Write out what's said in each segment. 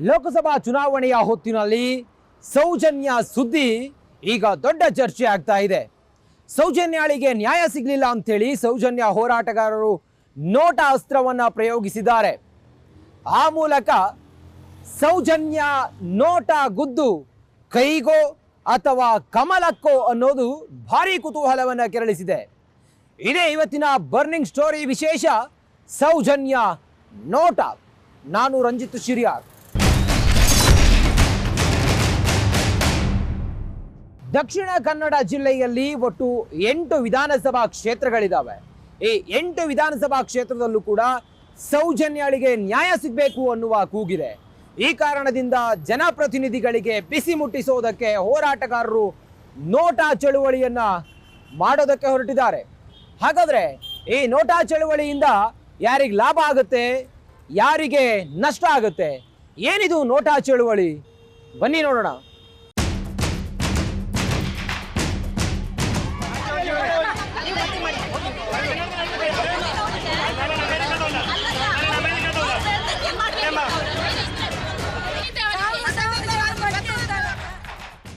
ಲೋಕಸಭಾ ಚುನಾವಣೆಯ ಹೊತ್ತಿನಲ್ಲಿ ಸೌಜನ್ಯ ಸುದ್ದಿ ಈಗ ದೊಡ್ಡ ಚರ್ಚೆ ಆಗ್ತಾ ಇದೆ. ಸೌಜನ್ಯಾಳಿಗೆ ನ್ಯಾಯ ಸಿಗಲಿಲ್ಲ ಅಂಥೇಳಿ ಸೌಜನ್ಯ ಹೋರಾಟಗಾರರು ನೋಟ ಅಸ್ತ್ರವನ್ನು ಪ್ರಯೋಗಿಸಿದ್ದಾರೆ. ಆ ಮೂಲಕ ಸೌಜನ್ಯ ನೋಟ ಗುದ್ದು ಕೈಗೋ ಅಥವಾ ಕಮಲಕ್ಕೋ ಅನ್ನೋದು ಭಾರಿ ಕುತೂಹಲವನ್ನು ಕೆರಳಿಸಿದೆ. ಇದೇ ಇವತ್ತಿನ ಬರ್ನಿಂಗ್ ಸ್ಟೋರಿ ವಿಶೇಷ ಸೌಜನ್ಯ ನೋಟ. ನಾನು ರಂಜಿತ್ ಶಿರಿಯಾರ್. ದಕ್ಷಿಣ ಕನ್ನಡ ಜಿಲ್ಲೆಯಲ್ಲಿ ಒಟ್ಟು ಎಂಟು ವಿಧಾನಸಭಾ ಕ್ಷೇತ್ರಗಳಿದ್ದಾವೆ ಈ ಎಂಟು ವಿಧಾನಸಭಾ ಕ್ಷೇತ್ರದಲ್ಲೂ ಕೂಡ ಸೌಜನ್ಯಳಿಗೆ ನ್ಯಾಯ ಸಿಗಬೇಕು ಅನ್ನುವ ಕೂಗಿದೆ. ಈ ಕಾರಣದಿಂದ ಜನಪ್ರತಿನಿಧಿಗಳಿಗೆ ಬಿಸಿ ಮುಟ್ಟಿಸೋದಕ್ಕೆ ಹೋರಾಟಗಾರರು ನೋಟಾ ಚಳುವಳಿಯನ್ನು ಮಾಡೋದಕ್ಕೆ ಹೊರಟಿದ್ದಾರೆ. ಹಾಗಾದ್ರೆ ಈ ನೋಟಾ ಚಳುವಳಿಯಿಂದ ಯಾರಿಗೆ ಲಾಭ ಆಗುತ್ತೆ, ಯಾರಿಗೆ ನಷ್ಟ ಆಗುತ್ತೆ? ಏನಿದು ನೋಟಾ ಚಳುವಳಿ? ಬನ್ನಿ ನೋಡೋಣ.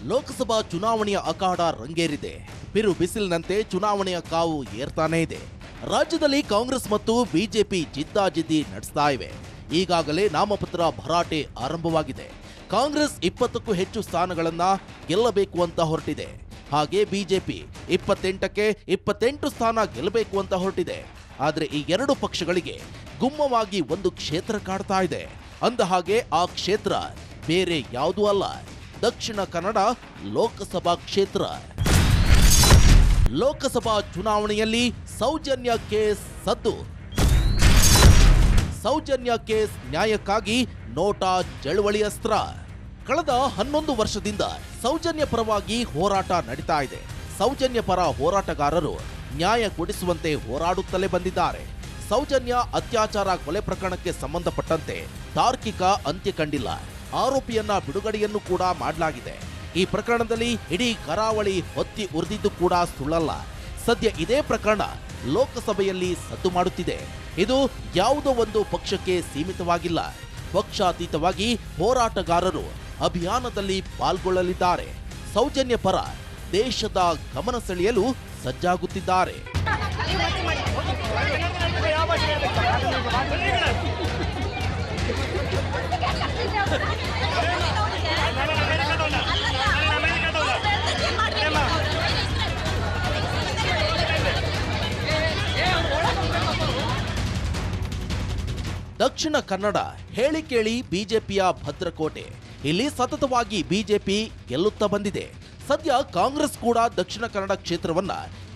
ಲೋಕಸಭಾ ಚುನಾವಣೆಯ ಅಖಾಡ ರಂಗೇರಿದೆ. ಬಿರು ಬಿಸಿಲಿನಂತೆ ಚುನಾವಣೆಯ ಕಾವು ಏರ್ತಾನೇ ಇದೆ. ರಾಜ್ಯದಲ್ಲಿ ಕಾಂಗ್ರೆಸ್ ಮತ್ತು ಬಿಜೆಪಿ ಜಿದ್ದಾಜಿದ್ದಿ ನಡೆಸ್ತಾ ಇವೆ. ಈಗಾಗಲೇ ನಾಮಪತ್ರ ಭರಾಟೆ ಆರಂಭವಾಗಿದೆ. ಕಾಂಗ್ರೆಸ್ ಇಪ್ಪತ್ತಕ್ಕೂ ಹೆಚ್ಚು ಸ್ಥಾನಗಳನ್ನ ಗೆಲ್ಲಬೇಕು ಅಂತ ಹೊರಟಿದೆ. ಹಾಗೆ ಬಿಜೆಪಿ ಇಪ್ಪತ್ತೆಂಟಕ್ಕೆ ಇಪ್ಪತ್ತೆಂಟು ಸ್ಥಾನ ಗೆಲ್ಲಬೇಕು ಅಂತ ಹೊರಟಿದೆ. ಆದರೆ ಈ ಎರಡು ಪಕ್ಷಗಳಿಗೆ ಗುಮ್ಮವಾಗಿ ಒಂದು ಕ್ಷೇತ್ರ ಕಾಡ್ತಾ ಇದೆ. ಅಂದ ಹಾಗೆ ಆ ಕ್ಷೇತ್ರ ಬೇರೆ ಯಾವುದೂ ಅಲ್ಲ. ದಕ್ಷಿಣ ಕನ್ನಡ ಲೋಕಸಭಾ ಕ್ಷೇತ್ರ. ಲೋಕಸಭಾ ಚುನಾವಣೆಯಲ್ಲಿ ಸೌಜನ್ಯ ಕೇಸ್ ಸದ್ದು. ಸೌಜನ್ಯ ಕೇಸ್ ನ್ಯಾಯಕ್ಕಾಗಿ ನೋಟಾ ಚಳವಳಿ ಅಸ್ತ್ರ. ಕಳೆದ ಹನ್ನೊಂದು ವರ್ಷದಿಂದ ಸೌಜನ್ಯ ಪರವಾಗಿ ಹೋರಾಟ ನಡೀತಾ ಇದೆ. ಸೌಜನ್ಯ ಪರ ಹೋರಾಟಗಾರರು ನ್ಯಾಯ ಕೊಡಿಸುವಂತೆ ಹೋರಾಡುತ್ತಲೇ ಬಂದಿದ್ದಾರೆ. ಸೌಜನ್ಯ ಅತ್ಯಾಚಾರ ಕೊಲೆ ಪ್ರಕರಣಕ್ಕೆ ಸಂಬಂಧಪಟ್ಟಂತೆ ತಾರ್ಕಿಕ ಅಂತ್ಯ ಕಂಡಿಲ್ಲ. ಆರೋಪಿಯನ್ನ ಬಿಡುಗಡೆಯನ್ನು ಕೂಡ ಮಾಡಲಾಗಿದೆ. ಈ ಪ್ರಕರಣದಲ್ಲಿ ಇಡೀ ಕರಾವಳಿ ಹೊತ್ತಿ ಉರಿದಿದ್ದು ಕೂಡ ಸುಳ್ಳಲ್ಲ. ಸದ್ಯ ಇದೇ ಪ್ರಕರಣ ಲೋಕಸಭೆಯಲ್ಲಿ ಸದ್ದು ಮಾಡುತ್ತಿದೆ. ಇದು ಯಾವುದೋ ಒಂದು ಪಕ್ಷಕ್ಕೆ ಸೀಮಿತವಾಗಿಲ್ಲ. ಪಕ್ಷಾತೀತವಾಗಿ ಹೋರಾಟಗಾರರು ಅಭಿಯಾನದಲ್ಲಿ ಪಾಲ್ಗೊಳ್ಳಲಿದ್ದಾರೆ. ಸೌಜನ್ಯ ಪರ ದೇಶದ ಗಮನ ಸೆಳೆಯಲು ಸಜ್ಜಾಗುತ್ತಿದ್ದಾರೆ. ದಕ್ಷಿಣ ಕನ್ನಡ ಹೇಳಿ ಕೇಳಿ ಬಿಜೆಪಿಯ ಭದ್ರಕೋಟೆ. ಇಲ್ಲಿ ಸತತವಾಗಿ ಬಿಜೆಪಿ ಗೆಲ್ಲುತ್ತಾ ಬಂದಿದೆ. ಸದ್ಯ ಕಾಂಗ್ರೆಸ್ ಕೂಡ ದಕ್ಷಿಣ ಕನ್ನಡ ಕ್ಷೇತ್ರವನ್ನ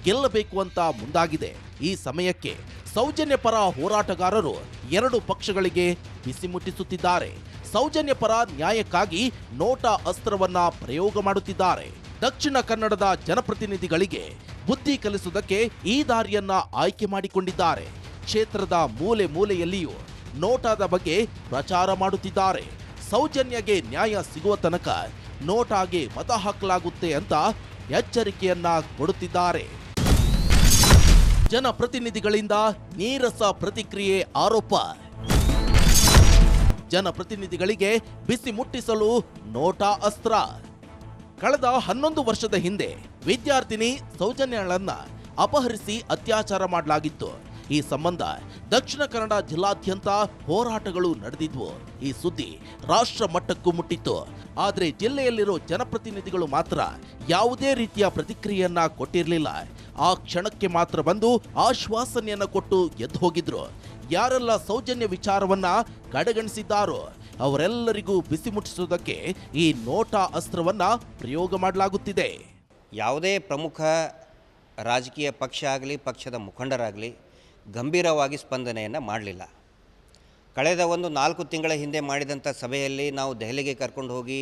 ಗೆಲ್ಲಬೇಕು ಅಂತ ಮುಂದಾಗಿದೆ. ಈ ಸಮಯಕ್ಕೆ ಸೌಜನ್ಯ ಪರ ಹೋರಾಟಗಾರರು ಎರಡು ಪಕ್ಷಗಳಿಗೆ ಬಿಸಿ ಮುಟ್ಟಿಸುತ್ತಿದ್ದಾರೆ. ಸೌಜನ್ಯ ಪರ ನ್ಯಾಯಕ್ಕಾಗಿ ನೋಟಾ ಅಸ್ತ್ರವನ್ನ ಪ್ರಯೋಗ ಮಾಡುತ್ತಿದ್ದಾರೆ. ದಕ್ಷಿಣ ಕನ್ನಡದ ಜನಪ್ರತಿನಿಧಿಗಳಿಗೆ ಬುದ್ಧಿ ಕಲಿಸುವುದಕ್ಕೆ ಈ ದಾರಿಯನ್ನ ಆಯ್ಕೆ ಮಾಡಿಕೊಂಡಿದ್ದಾರೆ. ಕ್ಷೇತ್ರದ ಮೂಲೆ ಮೂಲೆಯಲ್ಲಿಯೂ ನೋಟಾದ ಬಗ್ಗೆ ಪ್ರಚಾರ ಮಾಡುತ್ತಿದ್ದಾರೆ. ಸೌಜನ್ಯಗೆ ನ್ಯಾಯ ಸಿಗುವ ತನಕ ನೋಟಾಗೆ ಮತ ಹಾಕಲಾಗುತ್ತೆ ಅಂತ ಎಚ್ಚರಿಕೆಯನ್ನ ಕೊಡುತ್ತಿದ್ದಾರೆ. ಜನಪ್ರತಿನಿಧಿಗಳಿಂದ ನೀರಸ ಪ್ರತಿಕ್ರಿಯೆ ಆರೋಪ. ಜನಪ್ರತಿನಿಧಿಗಳಿಗೆ ಬಿಸಿ ಮುಟ್ಟಿಸಲು ನೋಟಾ ಅಸ್ತ್ರ. ಕಳೆದ ಹನ್ನೊಂದು ವರ್ಷದ ಹಿಂದೆ ವಿದ್ಯಾರ್ಥಿನಿ ಸೌಜನ್ಯಳನ್ನ ಅಪಹರಿಸಿ ಅತ್ಯಾಚಾರ ಮಾಡಲಾಗಿತ್ತು. ಈ ಸಂಬಂಧ ದಕ್ಷಿಣ ಕನ್ನಡ ಜಿಲ್ಲಾದ್ಯಂತ ಹೋರಾಟಗಳು ನಡೆದಿದ್ವು. ಈ ಸುದ್ದಿ ರಾಷ್ಟ್ರ ಮಟ್ಟಕ್ಕೂ ಮುಟ್ಟಿತ್ತು. ಆದರೆ ಜಿಲ್ಲೆಯಲ್ಲಿರೋ ಜನಪ್ರತಿನಿಧಿಗಳು ಮಾತ್ರ ಯಾವುದೇ ರೀತಿಯ ಪ್ರತಿಕ್ರಿಯೆಯನ್ನ ಕೊಟ್ಟಿರಲಿಲ್ಲ. ಆ ಕ್ಷಣಕ್ಕೆ ಮಾತ್ರ ಬಂದು ಆಶ್ವಾಸನೆಯನ್ನ ಕೊಟ್ಟು ಎದ್ದು ಹೋಗಿದ್ರು. ಯಾರೆಲ್ಲ ಸೌಜನ್ಯ ವಿಚಾರವನ್ನ ಕಡೆಗಣಿಸಿದ್ದಾರೋ ಅವರೆಲ್ಲರಿಗೂ ಬಿಸಿ ಮುಟ್ಟಿಸುವುದಕ್ಕೆ ಈ ನೋಟಾ ಅಸ್ತ್ರವನ್ನ ಪ್ರಯೋಗ ಮಾಡಲಾಗುತ್ತಿದೆ. ಯಾವುದೇ ಪ್ರಮುಖ ರಾಜಕೀಯ ಪಕ್ಷ ಆಗಲಿ, ಪಕ್ಷದ ಮುಖಂಡರಾಗಲಿ ಗಂಭೀರವಾಗಿ ಸ್ಪಂದನೆಯನ್ನು ಮಾಡಲಿಲ್ಲ. ಕಳೆದ ಒಂದು ನಾಲ್ಕು ತಿಂಗಳ ಹಿಂದೆ ಮಾಡಿದಂಥ ಸಭೆಯಲ್ಲಿ ನಾವು ದೆಹಲಿಗೆ ಕರ್ಕೊಂಡು ಹೋಗಿ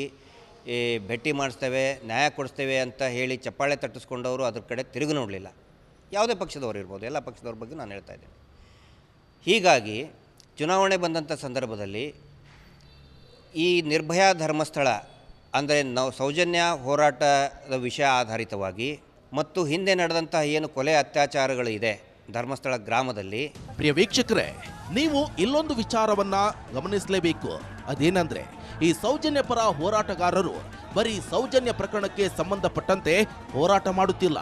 ಭೇಟಿ ಮಾಡಿಸ್ತೇವೆ, ನ್ಯಾಯ ಕೊಡಿಸ್ತೇವೆ ಅಂತ ಹೇಳಿ ಚಪ್ಪಾಳೆ ತಟ್ಟಿಸ್ಕೊಂಡವರು ಅದ್ರ ಕಡೆ ತಿರುಗಿ ನೋಡಲಿಲ್ಲ. ಯಾವುದೇ ಪಕ್ಷದವರು ಇರ್ಬೋದು, ಎಲ್ಲ ಪಕ್ಷದವ್ರ ಬಗ್ಗೆ ನಾನು ಹೇಳ್ತಾ ಇದ್ದೇನೆ. ಹೀಗಾಗಿ ಚುನಾವಣೆ ಬಂದಂಥ ಸಂದರ್ಭದಲ್ಲಿ ಈ ನಿರ್ಭಯ ಧರ್ಮಸ್ಥಳ ಅಂದರೆ ನಾವು ಸೌಜನ್ಯ ಹೋರಾಟದ ವಿಷಯ ಆಧಾರಿತವಾಗಿ ಮತ್ತು ಹಿಂದೆ ನಡೆದಂತಹ ಏನು ಕೊಲೆ ಅತ್ಯಾಚಾರಗಳು ಇದೆ ಧರ್ಮಸ್ಥಳ ಗ್ರಾಮದಲ್ಲಿ ಪ್ರಿಯ ವೀಕ್ಷಕರೇ, ನೀವು ಇಲ್ಲೊಂದು ವಿಚಾರವನ್ನ ಗಮನಿಸಲೇಬೇಕು. ಅದೇನಂದ್ರೆ, ಈ ಸೌಜನ್ಯ ಪರ ಹೋರಾಟಗಾರರು ಬರೀ ಸೌಜನ್ಯ ಪ್ರಕರಣಕ್ಕೆ ಸಂಬಂಧಪಟ್ಟಂತೆ ಹೋರಾಟ ಮಾಡುತ್ತಿಲ್ಲ.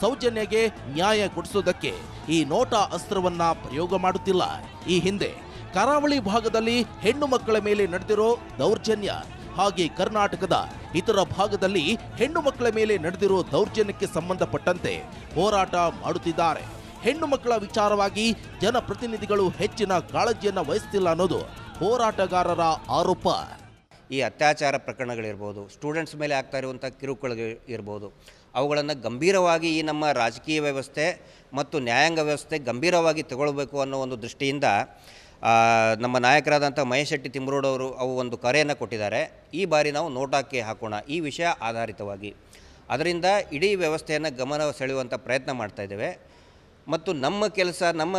ಸೌಜನ್ಯಗೆ ನ್ಯಾಯ ಕೊಡಿಸೋದಕ್ಕೆ ಈ ನೋಟಾ ಅಸ್ತ್ರವನ್ನ ಪ್ರಯೋಗ ಮಾಡುತ್ತಿಲ್ಲ. ಈ ಹಿಂದೆ ಕರಾವಳಿ ಭಾಗದಲ್ಲಿ ಹೆಣ್ಣು ಮಕ್ಕಳ ಮೇಲೆ ನಡೆದಿರೋ ದೌರ್ಜನ್ಯ ಹಾಗೆ ಕರ್ನಾಟಕದ ಇತರ ಭಾಗದಲ್ಲಿ ಹೆಣ್ಣು ಮಕ್ಕಳ ಮೇಲೆ ನಡೆದಿರೋ ದೌರ್ಜನ್ಯಕ್ಕೆ ಸಂಬಂಧಪಟ್ಟಂತೆ ಹೋರಾಟ ಮಾಡುತ್ತಿದ್ದಾರೆ. ಹೆಣ್ಣು ಮಕ್ಕಳ ವಿಚಾರವಾಗಿ ಜನಪ್ರತಿನಿಧಿಗಳು ಹೆಚ್ಚಿನ ಕಾಳಜಿಯನ್ನು ವಹಿಸ್ತಿಲ್ಲ ಅನ್ನೋದು ಹೋರಾಟಗಾರರ ಆರೋಪ. ಈ ಅತ್ಯಾಚಾರ ಪ್ರಕರಣಗಳಿರ್ಬೋದು ಸ್ಟೂಡೆಂಟ್ಸ್ ಮೇಲೆ ಆಗ್ತಾ ಇರುವಂಥ ಕಿರುಕುಳಗಳು ಇರ್ಬೋದು ಅವುಗಳನ್ನು ಗಂಭೀರವಾಗಿ ಈ ನಮ್ಮ ರಾಜಕೀಯ ವ್ಯವಸ್ಥೆ ಮತ್ತು ನ್ಯಾಯಾಂಗ ವ್ಯವಸ್ಥೆ ಗಂಭೀರವಾಗಿ ತಗೊಳ್ಬೇಕು ಅನ್ನೋ ಒಂದು ದೃಷ್ಟಿಯಿಂದ ನಮ್ಮ ನಾಯಕರಾದಂಥ ಮಹೇಶ್ ಶೆಟ್ಟಿ ತಿಮ್ರೋಡವರು ಅವು ಒಂದು ಕರೆಯನ್ನು ಕೊಟ್ಟಿದ್ದಾರೆ. ಈ ಬಾರಿ ನಾವು ನೋಟಾಕ್ಕೆ ಹಾಕೋಣ. ಈ ವಿಷಯ ಆಧಾರಿತವಾಗಿ. ಅದರಿಂದ ಇಡೀ ವ್ಯವಸ್ಥೆಯನ್ನು ಗಮನ ಸೆಳೆಯುವಂಥ ಪ್ರಯತ್ನ ಮಾಡ್ತಾ ಇದ್ದೇವೆ. ಮತ್ತು ನಮ್ಮ ಕೆಲಸ, ನಮ್ಮ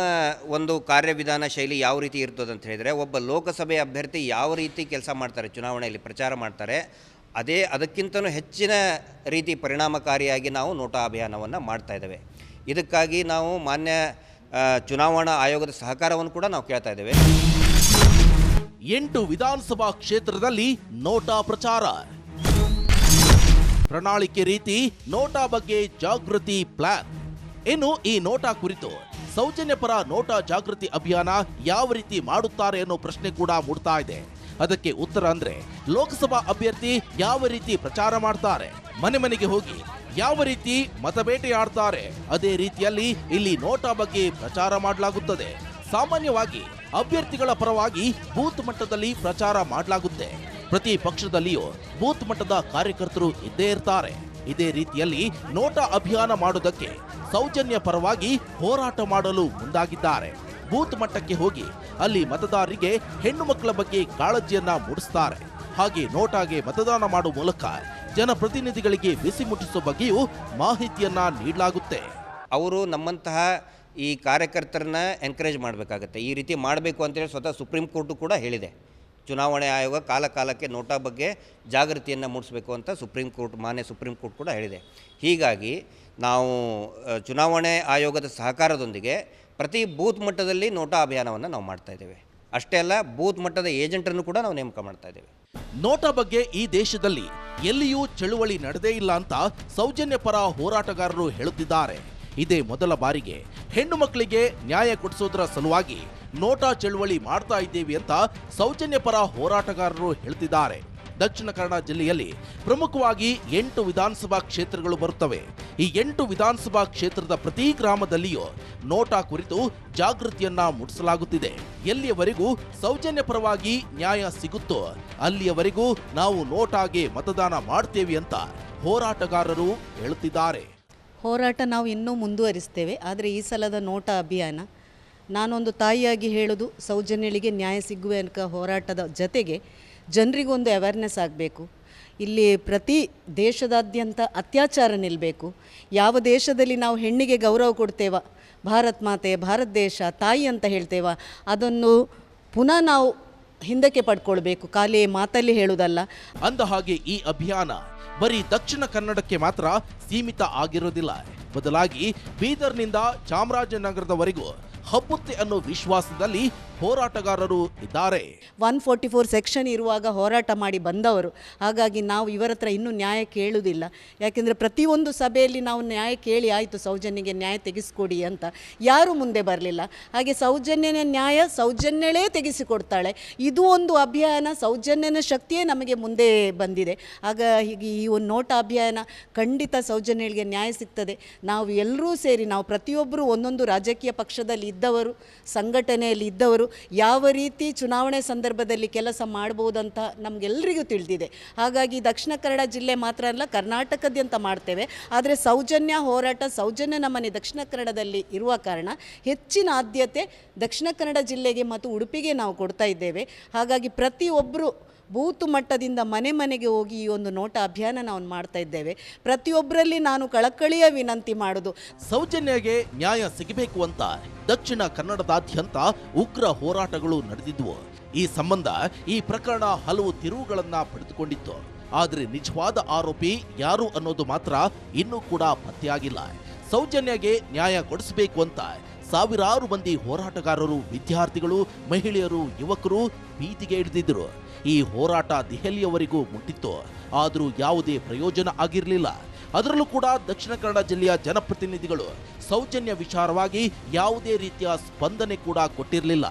ಒಂದು ಕಾರ್ಯವಿಧಾನ ಶೈಲಿ ಯಾವ ರೀತಿ ಇರ್ತದೆ ಅಂತ ಹೇಳಿದರೆ, ಒಬ್ಬ ಲೋಕಸಭೆ ಅಭ್ಯರ್ಥಿ ಯಾವ ರೀತಿ ಕೆಲಸ ಮಾಡ್ತಾರೆ, ಚುನಾವಣೆಯಲ್ಲಿ ಪ್ರಚಾರ ಮಾಡ್ತಾರೆ ಅದೇ ಅದಕ್ಕಿಂತಲೂ ಹೆಚ್ಚಿನ ರೀತಿ ಪರಿಣಾಮಕಾರಿಯಾಗಿ ನಾವು ನೋಟಾ ಅಭಿಯಾನವನ್ನು ಮಾಡ್ತಾ ಇದ್ದೇವೆ. ಇದಕ್ಕಾಗಿ ನಾವು ಮಾನ್ಯ ಚುನಾವಣಾ ಆಯೋಗದ ಸಹಕಾರವನ್ನು ಕೂಡ ನಾವು ಕೇಳ್ತಾ ಇದ್ದೇವೆ. ಎಂಟು ವಿಧಾನಸಭಾ ಕ್ಷೇತ್ರದಲ್ಲಿ ನೋಟಾ ಪ್ರಚಾರ. ಪ್ರಣಾಳಿಕೆ ರೀತಿ ನೋಟಾ ಬಗ್ಗೆ ಜಾಗೃತಿ ಪ್ಲಾನ್. ಇನ್ನು ಈ ನೋಟಾ ಕುರಿತು ಸೌಜನ್ಯ ಪರ ನೋಟಾ ಜಾಗೃತಿ ಅಭಿಯಾನ ಯಾವ ರೀತಿ ಮಾಡುತ್ತಾರೆ ಅನ್ನೋ ಪ್ರಶ್ನೆ ಕೂಡ ಮೂಡ್ತಾ ಇದೆ. ಅದಕ್ಕೆ ಉತ್ತರ ಅಂದ್ರೆ ಲೋಕಸಭಾ ಅಭ್ಯರ್ಥಿ ಯಾವ ರೀತಿ ಪ್ರಚಾರ ಮಾಡ್ತಾರೆ? ಮನೆ ಮನೆಗೆ ಹೋಗಿ ಯಾವ ರೀತಿ ಮತಬೇಟೆಯಾಡ್ತಾರೆ? ಅದೇ ರೀತಿಯಲ್ಲಿ ಇಲ್ಲಿ ನೋಟಾ ಬಗ್ಗೆ ಪ್ರಚಾರ ಮಾಡಲಾಗುತ್ತದೆ. ಸಾಮಾನ್ಯವಾಗಿ ಅಭ್ಯರ್ಥಿಗಳ ಪರವಾಗಿ ಬೂತ್ ಮಟ್ಟದಲ್ಲಿ ಪ್ರಚಾರ ಮಾಡಲಾಗುತ್ತೆ. ಪ್ರತಿ ಪಕ್ಷದಲ್ಲಿಯೂ ಬೂತ್ ಮಟ್ಟದ ಕಾರ್ಯಕರ್ತರು ಇದ್ದೇ ಇರ್ತಾರೆ. ಇದೇ ರೀತಿಯಲ್ಲಿ ನೋಟಾ ಅಭಿಯಾನ ಮಾಡುವುದಕ್ಕೆ ಸೌಜನ್ಯ ಪರವಾಗಿ ಹೋರಾಟ ಮಾಡಲು ಮುಂದಾಗಿದ್ದಾರೆ. ಬೂತ್ ಮಟ್ಟಕ್ಕೆ ಹೋಗಿ ಅಲ್ಲಿ ಮತದಾರರಿಗೆ ಹೆಣ್ಣು ಮಕ್ಕಳ ಬಗ್ಗೆ ಕಾಳಜಿಯನ್ನ ಮೂಡಿಸ್ತಾರೆ. ಹಾಗೆ ನೋಟಾಗೆ ಮತದಾನ ಮಾಡುವ ಮೂಲಕ ಜನಪ್ರತಿನಿಧಿಗಳಿಗೆ ಬಿಸಿ ಮುಟ್ಟಿಸುವ ಬಗ್ಗೆಯೂ ಮಾಹಿತಿಯನ್ನ ನೀಡಲಾಗುತ್ತೆ. ಅವರು ನಮ್ಮಂತಹ ಈ ಕಾರ್ಯಕರ್ತರನ್ನ ಎನ್ಕರೇಜ್ ಮಾಡಬೇಕಾಗುತ್ತೆ. ಈ ರೀತಿ ಮಾಡಬೇಕು ಅಂತೇಳಿ ಸ್ವತಃ ಸುಪ್ರೀಂ ಕೋರ್ಟು ಕೂಡ ಹೇಳಿದೆ. ಚುನಾವಣೆ ಆಯೋಗ ಕಾಲಕಾಲಕ್ಕೆ ನೋಟಾ ಬಗ್ಗೆ ಜಾಗೃತಿಯನ್ನು ಮೂಡಿಸಬೇಕು ಅಂತ ಸುಪ್ರೀಂ ಕೋರ್ಟ್ ಮಾನ್ಯ ಸುಪ್ರೀಂ ಕೋರ್ಟ್ ಕೂಡ ಹೇಳಿದೆ. ಹೀಗಾಗಿ ನಾವು ಚುನಾವಣೆ ಆಯೋಗದ ಸಹಕಾರದೊಂದಿಗೆ ಪ್ರತಿ ಬೂತ್ ಮಟ್ಟದಲ್ಲಿ ನೋಟಾ ಅಭಿಯಾನವನ್ನು ನಾವು ಮಾಡ್ತಾ ಇದ್ದೇವೆ. ಅಷ್ಟೇ ಅಲ್ಲ, ಬೂತ್ ಮಟ್ಟದ ಏಜೆಂಟನ್ನು ಕೂಡ ನಾವು ನೇಮಕ ಮಾಡ್ತಾ ಇದ್ದೇವೆ. ನೋಟಾ ಬಗ್ಗೆ ಈ ದೇಶದಲ್ಲಿ ಎಲ್ಲಿಯೂ ಚಳುವಳಿ ನಡೆದೇ ಇಲ್ಲ ಅಂತ ಸೌಜನ್ಯ ಪರ ಹೋರಾಟಗಾರರು ಹೇಳುತ್ತಿದ್ದಾರೆ. ಇದೇ ಮೊದಲ ಬಾರಿಗೆ ಹೆಣ್ಣು ಮಕ್ಕಳಿಗೆ ನ್ಯಾಯ ಕೊಡಿಸೋದ್ರ ಸಲುವಾಗಿ ನೋಟಾ ಚಳುವಳಿ ಮಾಡ್ತಾ ಇದ್ದೇವೆ ಅಂತ ಸೌಜನ್ಯ ಪರ ಹೋರಾಟಗಾರರು ಹೇಳ್ತಿದ್ದಾರೆ. ದಕ್ಷಿಣ ಕನ್ನಡ ಜಿಲ್ಲೆಯಲ್ಲಿ ಪ್ರಮುಖವಾಗಿ ಎಂಟು ವಿಧಾನಸಭಾ ಕ್ಷೇತ್ರಗಳು ಬರುತ್ತವೆ. ಈ ಎಂಟು ವಿಧಾನಸಭಾ ಕ್ಷೇತ್ರದ ಪ್ರತಿ ಗ್ರಾಮದಲ್ಲಿಯೂ ನೋಟಾ ಕುರಿತು ಜಾಗೃತಿಯನ್ನ ಮೂಡಿಸಲಾಗುತ್ತಿದೆ. ಎಲ್ಲಿಯವರೆಗೂ ಸೌಜನ್ಯ ಪರವಾಗಿ ನ್ಯಾಯ ಸಿಗುತ್ತೋ ಅಲ್ಲಿಯವರೆಗೂ ನಾವು ನೋಟಾಗೆ ಮತದಾನ ಮಾಡ್ತೇವೆ ಅಂತ ಹೋರಾಟಗಾರರು ಹೇಳುತ್ತಿದ್ದಾರೆ. ಹೋರಾಟ ನಾವು ಇನ್ನೂ ಮುಂದುವರಿಸ್ತೇವೆ. ಆದರೆ ಈ ಸಲದ ನೋಟಾ ಅಭಿಯಾನ ನಾನೊಂದು ತಾಯಿಯಾಗಿ ಹೇಳೋದು, ಸೌಜನ್ಯಳಿಗೆ ನ್ಯಾಯ ಸಿಗುವ ಹೋರಾಟದ ಜೊತೆಗೆ ಜನರಿಗೊಂದು ಅವೇರ್ನೆಸ್ ಆಗಬೇಕು. ಇಲ್ಲಿ ಪ್ರತಿ ದೇಶದಾದ್ಯಂತ ಅತ್ಯಾಚಾರ ನಿಲ್ಲಬೇಕು ಯಾವ ದೇಶದಲ್ಲಿ ನಾವು ಹೆಣ್ಣಿಗೆ ಗೌರವ ಕೊಡ್ತೇವ, ಭಾರತ್ ಮಾತೆ, ಭಾರತ ದೇಶ, ತಾಯಿ ಅಂತ ಹೇಳ್ತೇವ, ಅದನ್ನು ಪುನಃ ನಾವು ಹಿಂದಕ್ಕೆ ಪಡ್ಕೊಳ್ಬೇಕು. ಖಾಲಿ ಮಾತಲ್ಲಿ ಹೇಳುವುದಲ್ಲ. ಅಂದ ಹಾಗೆ ಈ ಅಭಿಯಾನ ಬರೀ ದಕ್ಷಿಣ ಕನ್ನಡಕ್ಕೆ ಮಾತ್ರ ಸೀಮಿತ ಆಗಿರೋದಿಲ್ಲ ಬದಲಾಗಿ ಬೀದರ್ನಿಂದ ಚಾಮರಾಜನಗರದವರೆಗೂ ಹಬ್ಬುತ್ತೆ ಅನ್ನೋ ವಿಶ್ವಾಸದಲ್ಲಿ ಹೋರಾಟಗಾರರು ಇದ್ದಾರೆ. ಒನ್ ಫೋರ್ಟಿ ಫೋರ್ ಸೆಕ್ಷನ್ ಇರುವಾಗ ಹೋರಾಟ ಮಾಡಿ ಬಂದವರು. ಹಾಗಾಗಿ ನಾವು ಇವರ ಹತ್ರ ಇನ್ನೂ ನ್ಯಾಯ ಕೇಳುವುದಿಲ್ಲ. ಯಾಕೆಂದರೆ ಪ್ರತಿಯೊಂದು ಸಭೆಯಲ್ಲಿ ನಾವು ನ್ಯಾಯ ಕೇಳಿ ಆಯಿತು, ಸೌಜನ್ಯಗೆ ನ್ಯಾಯ ತೆಗೆಸಿಕೊಡಿ ಅಂತ. ಯಾರೂ ಮುಂದೆ ಬರಲಿಲ್ಲ. ಹಾಗೆ ಸೌಜನ್ಯನ ನ್ಯಾಯ ಸೌಜನ್ಯಳೇ ತೆಗೆಸಿಕೊಡ್ತಾಳೆ. ಇದು ಒಂದು ಅಭಿಯಾನ, ಸೌಜನ್ಯನ ಶಕ್ತಿಯೇ ನಮಗೆ ಮುಂದೆ ಬಂದಿದೆ. ಆಗ ಹೀಗೆ ಈ ಒಂದು ನೋಟ ಅಭಿಯಾನ ಖಂಡಿತ ಸೌಜನ್ಯಳಿಗೆ ನ್ಯಾಯ ಸಿಗ್ತದೆ. ನಾವು ಎಲ್ಲರೂ ಸೇರಿ, ನಾವು ಪ್ರತಿಯೊಬ್ಬರು ಒಂದೊಂದು ರಾಜಕೀಯ ಪಕ್ಷದಲ್ಲಿ ಇದ್ದವರು, ಸಂಘಟನೆಯಲ್ಲಿ ಇದ್ದವರು ಯಾವ ರೀತಿ ಚುನಾವಣೆ ಸಂದರ್ಭದಲ್ಲಿ ಕೆಲಸ ಮಾಡ್ಬೋದಂತ ನಮಗೆಲ್ಲರಿಗೂ ತಿಳಿದಿದೆ. ಹಾಗಾಗಿ ದಕ್ಷಿಣ ಕನ್ನಡ ಜಿಲ್ಲೆ ಮಾತ್ರ ಅಲ್ಲ, ಕರ್ನಾಟಕದ್ಯಂತ ಮಾಡ್ತೇವೆ. ಆದರೆ ಸೌಜನ್ಯ ಹೋರಾಟ, ಸೌಜನ್ಯ ನಮ್ಮನೆ ದಕ್ಷಿಣ ಕನ್ನಡದಲ್ಲಿ ಇರುವ ಕಾರಣ ಹೆಚ್ಚಿನ ಆದ್ಯತೆ ದಕ್ಷಿಣ ಕನ್ನಡ ಜಿಲ್ಲೆಗೆ ಮತ್ತು ಉಡುಪಿಗೆ ನಾವು ಕೊಡ್ತಾ ಇದ್ದೇವೆ. ಹಾಗಾಗಿ ಪ್ರತಿಯೊಬ್ಬರು ಬೂತು ಮಟ್ಟದಿಂದ ಮನೆ ಮನೆಗೆ ಹೋಗಿ ಈ ಒಂದು ನೋಟ ಅಭಿಯಾನ ನಾವು ಮಾಡ್ತಾ ಇದ್ದೇವೆ. ಪ್ರತಿಯೊಬ್ಬರಲ್ಲಿ ನಾನು ಕಳಕಳಿಯ ವಿನಂತಿ ಮಾಡುದು. ಸೌಜನ್ಯಗೆ ನ್ಯಾಯ ಸಿಗಬೇಕು ಅಂತ ದಕ್ಷಿಣ ಕನ್ನಡದಾದ್ಯಂತ ಉಗ್ರ ಹೋರಾಟಗಳು ನಡೆದಿದ್ವು. ಈ ಸಂಬಂಧ ಈ ಪ್ರಕರಣ ಹಲವು ತಿರುವುಗಳನ್ನ ಪಡೆದುಕೊಂಡಿತ್ತು. ಆದರೆ ನಿಜವಾದ ಆರೋಪಿ ಯಾರು ಅನ್ನೋದು ಮಾತ್ರ ಇನ್ನೂ ಕೂಡ ಪತ್ತೆಯಾಗಿಲ್ಲ. ಸೌಜನ್ಯಗೆ ನ್ಯಾಯ ಕೊಡಿಸಬೇಕು ಅಂತ ಸಾವಿರಾರು ಮಂದಿ ಹೋರಾಟಗಾರರು, ವಿದ್ಯಾರ್ಥಿಗಳು, ಮಹಿಳೆಯರು, ಯುವಕರು ಬೀದಿಗೆ ಇಳಿದಿದ್ದರು. ಈ ಹೋರಾಟ ದೆಹಲಿಯವರೆಗೂ ಮುಟ್ಟಿತ್ತು. ಆದರೂ ಯಾವುದೇ ಪ್ರಯೋಜನ ಆಗಿರಲಿಲ್ಲ. ಅದರಲ್ಲೂ ಕೂಡ ದಕ್ಷಿಣ ಕನ್ನಡ ಜಿಲ್ಲೆಯ ಜನಪ್ರತಿನಿಧಿಗಳು ಸೌಜನ್ಯ ವಿಚಾರವಾಗಿ ಯಾವುದೇ ರೀತಿಯ ಸ್ಪಂದನೆ ಕೂಡ ಕೊಟ್ಟಿರಲಿಲ್ಲ.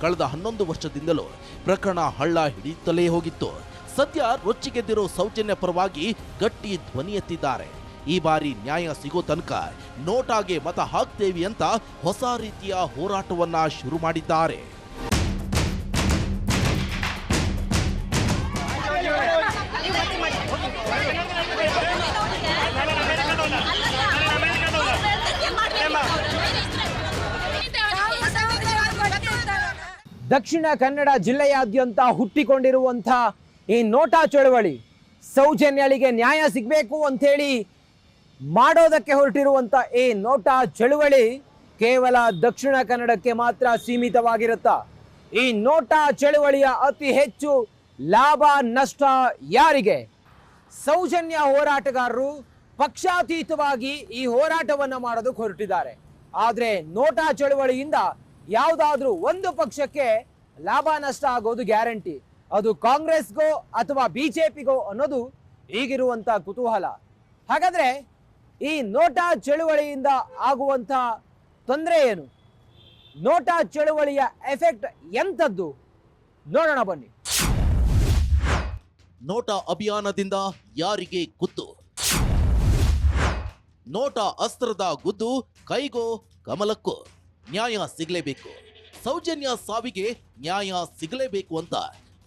ಕಳೆದ ಹನ್ನೊಂದು ವರ್ಷದಿಂದಲೂ ಪ್ರಕರಣ ಹಳ್ಳ ಹಿಡಿಯುತ್ತಲೇ ಹೋಗಿತ್ತು. ಸದ್ಯ ರೊಚ್ಚಿಗೆದ್ದಿರೋ ಸೌಜನ್ಯ ಪರವಾಗಿ ಗಟ್ಟಿ ಧ್ವನಿ ಎತ್ತಿದ್ದಾರೆ. ಈ ಬಾರಿ ನ್ಯಾಯ ಸಿಗೋ ತನಕ ನೋಟಾಗೆ ಮತ ಹಾಕ್ತೇವಿ ಅಂತ ಹೊಸ ರೀತಿಯ ಹೋರಾಟವನ್ನ ಶುರು ಮಾಡಿದ್ದಾರೆ. ದಕ್ಷಿಣ ಕನ್ನಡ ಜಿಲ್ಲೆಯಾದ್ಯಂತ ಹುಟ್ಟಿಕೊಂಡಿರುವಂಥ ಈ ನೋಟಾ ಚಳವಳಿ ಸೌಜನ್ಯಳಿಗೆ ನ್ಯಾಯ ಸಿಗಬೇಕು ಅಂಥೇಳಿ ಮಾಡೋದಕ್ಕೆ ಹೊರಟಿರುವಂಥ ಈ ನೋಟಾ ಚಳವಳಿ ಕೇವಲ ದಕ್ಷಿಣ ಕನ್ನಡಕ್ಕೆ ಮಾತ್ರ ಸೀಮಿತವಾಗಿರುತ್ತಾ. ಈ ನೋಟಾ ಚಳವಳಿಯ ಅತಿ ಹೆಚ್ಚು ಲಾಭ, ನಷ್ಟ ಯಾರಿಗೆ? ಸೌಜನ್ಯ ಹೋರಾಟಗಾರರು ಪಕ್ಷಾತೀತವಾಗಿ ಈ ಹೋರಾಟವನ್ನು ಮಾಡೋದಕ್ಕೆ ಹೊರಟಿದ್ದಾರೆ. ಆದರೆ ನೋಟಾ ಚಳವಳಿಯಿಂದ ಯಾವುದಾದ್ರೂ ಒಂದು ಪಕ್ಷಕ್ಕೆ ಲಾಭ ನಷ್ಟ ಆಗೋದು ಗ್ಯಾರಂಟಿ. ಅದು ಕಾಂಗ್ರೆಸ್ಗೋ ಅಥವಾ ಬಿಜೆಪಿಗೋ ಅನ್ನೋದು ಈಗಿರುವಂತ ಕುತೂಹಲ. ಹಾಗಾದ್ರೆ ಈ ನೋಟಾ ಚಳುವಳಿಯಿಂದ ಆಗುವಂತ ತೊಂದರೆ ಏನು? ನೋಟಾ ಚಳುವಳಿಯ ಎಫೆಕ್ಟ್ ಎಂಥದ್ದು? ನೋಡೋಣ ಬನ್ನಿ. ನೋಟಾ ಅಭಿಯಾನದಿಂದ ಯಾರಿಗೆ ಗುದ್ದು? ನೋಟಾ ಅಸ್ತ್ರದ ಗುದ್ದು ಕೈಗೋ ಕಮಲಕ್ಕೋ. ನ್ಯಾಯ ಸಿಗಲೇಬೇಕು. ಸೌಜನ್ಯ ಸಾವಿಗೆ ನ್ಯಾಯ ಸಿಗಲೇಬೇಕು ಅಂತ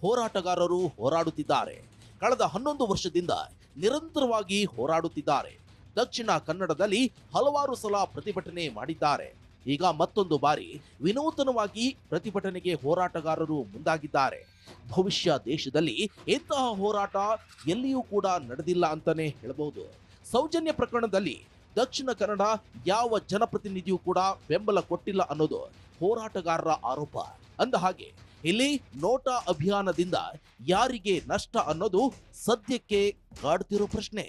ಹೋರಾಟಗಾರರು ಹೋರಾಡುತ್ತಿದ್ದಾರೆ. ಕಳೆದ ಹನ್ನೊಂದು ವರ್ಷದಿಂದ ನಿರಂತರವಾಗಿ ಹೋರಾಡುತ್ತಿದ್ದಾರೆ. ದಕ್ಷಿಣ ಕನ್ನಡದಲ್ಲಿ ಹಲವಾರು ಸಲ ಪ್ರತಿಭಟನೆ ಮಾಡಿದ್ದಾರೆ. ಈಗ ಮತ್ತೊಂದು ಬಾರಿ ವಿನೂತನವಾಗಿ ಪ್ರತಿಭಟನೆಗೆ ಹೋರಾಟಗಾರರು ಮುಂದಾಗಿದ್ದಾರೆ. ಭವಿಷ್ಯ ದೇಶದಲ್ಲಿ ಇಂತಹ ಹೋರಾಟ ಎಲ್ಲಿಯೂ ಕೂಡ ನಡೆದಿಲ್ಲ ಅಂತಾನೆ ಹೇಳಬಹುದು. ಸೌಜನ್ಯ ಪ್ರಕರಣದಲ್ಲಿ ದಕ್ಷಿಣ ಕನ್ನಡ ಯಾವ ಜನಪ್ರತಿನಿಧಿಯೂ ಕೂಡ ಬೆಂಬಲ ಕೊಟ್ಟಿಲ್ಲ ಅನ್ನೋದು ಹೋರಾಟಗಾರರ ಆರೋಪ. ಅಂದ ಹಾಗೆ, ಇಲ್ಲಿ ನೋಟಾ ಅಭಿಯಾನದಿಂದ ಯಾರಿಗೆ ನಷ್ಟ ಅನ್ನೋದು ಸದ್ಯಕ್ಕೆ ಕಾಡ್ತಿರೋ ಪ್ರಶ್ನೆ.